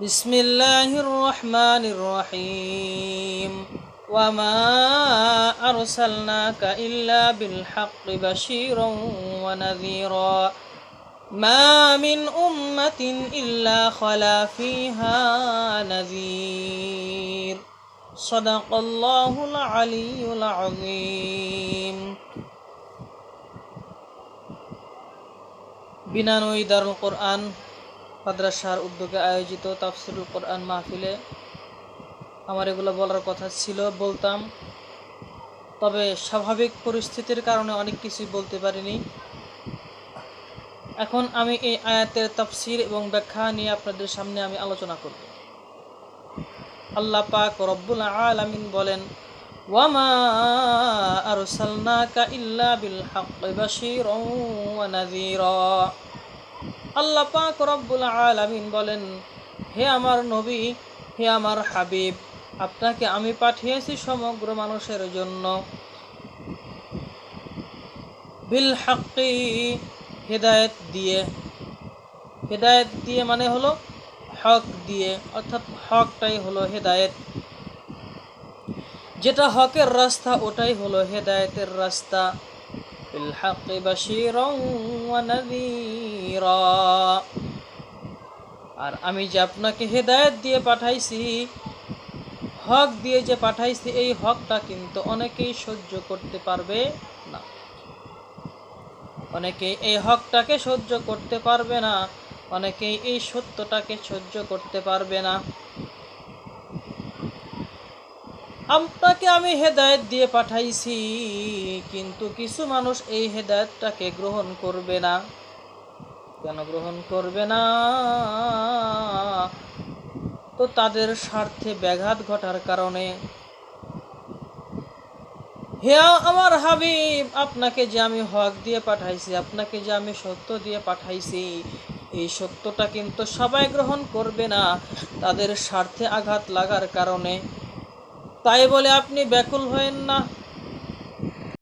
بسم الله الرحمن الرحيم. وما أرسلناك إلا بالحق بشيرا ونذيرا. ما من أمة إلا خلا فيها نذير. صدق الله العلي العظيم. بنا نويدر القرآن. মাদ্রাসার উদ্যোগে আয়োজিত তাফসিরুল কোরআন মাহফিলে আমার এগুলো বলার কথা ছিল, বলতাম। তবে স্বাভাবিক পরিস্থিতির কারণে অনেক কিছুই বলতে পারিনি। এখন আমি এই আয়াতের তাফসির এবং ব্যাখ্যা নিয়ে আপনাদের সামনে আমি আলোচনা করব। আল্লাহ পাক রব্বুল আলামিন বলেন, ওয়ামা আরসালনাকা ইল্লা বিল হাক্কি বাশীরাও ওয়া নাযীরা। আল্লাহ পাক রব্বুল আলামিন বলেন, হে আমার নবী, হে আমার হাবিব, আপনাকে আমি পাঠিয়েছি সমগ্র মানুষের জন্য। বিল হাক্কি, হেদায়েত দিয়ে। হেদায়েত দিয়ে মানে হলো হক দিয়ে, অর্থাৎ হকটাই হলো হেদায়েত। যেটা হকের রাস্তা, ওটাই হলো হেদায়েতের রাস্তা। বাশীরাও ওয়া নাযীরা আর আমি যে আপনাকে হেদায়েত দিয়ে পাঠাইছি, হক দিয়ে যে পাঠাইছি, এই হকটা কিন্তু অনেকেই সহ্য করতে পারবে না। অনেকেই এই হকটাকে সহ্য করতে পারবে না, অনেকেই এই সত্যটাকে সহ্য করতে পারবে না। আপনাকে আমি হেদায়েত দিয়ে পাঠাইছি, কিন্তু কিছু মানুষ এই হেদায়েতটাকে গ্রহণ করবে না। কেন গ্রহণ করবে না? তো তাদের স্বার্থে ব্যাঘাত ঘটার কারণে। হে আমার হাবিব, আপনাকে যে আমি হক দিয়ে পাঠাইছি, আপনাকে যে আমি সত্য দিয়ে পাঠাইছি, এই সত্যটা কিন্তু সবাই গ্রহণ করবে না। তাদের স্বার্থে আঘাত লাগার কারণে। তাই বলে আপনি ব্যাকুল হয়েন না।